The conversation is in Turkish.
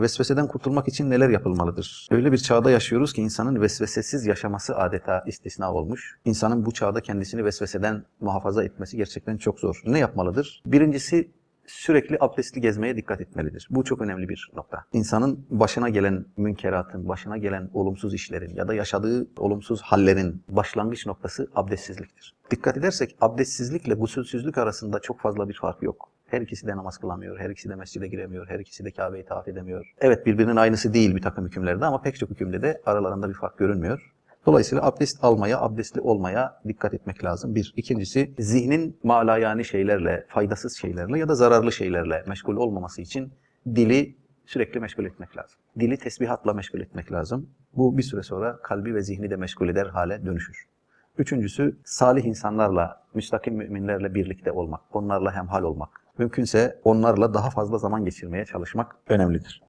Vesveseden kurtulmak için neler yapılmalıdır? Öyle bir çağda yaşıyoruz ki insanın vesvesesiz yaşaması adeta istisna olmuş. İnsanın bu çağda kendisini vesveseden muhafaza etmesi gerçekten çok zor. Ne yapmalıdır? Birincisi sürekli abdestli gezmeye dikkat etmelidir. Bu çok önemli bir nokta. İnsanın başına gelen münkeratın, başına gelen olumsuz işlerin ya da yaşadığı olumsuz hallerin başlangıç noktası abdestsizliktir. Dikkat edersek abdestsizlikle gusülsüzlük arasında çok fazla bir fark yok. Her ikisi de namaz kılamıyor, her ikisi de mescide giremiyor, her ikisi de Kabe'yi tavaf edemiyor. Evet birbirinin aynısı değil bir takım hükümlerde ama pek çok hükümde de aralarında bir fark görünmüyor. Dolayısıyla abdest almaya, abdestli olmaya dikkat etmek lazım. Bir. İkincisi zihnin malayani şeylerle, faydasız şeylerle ya da zararlı şeylerle meşgul olmaması için dili sürekli meşgul etmek lazım. Dili tesbihatla meşgul etmek lazım. Bu bir süre sonra kalbi ve zihni de meşgul eder hale dönüşür. Üçüncüsü salih insanlarla, müstakim müminlerle birlikte olmak, onlarla hemhal olmak. Mümkünse onlarla daha fazla zaman geçirmeye çalışmak önemlidir.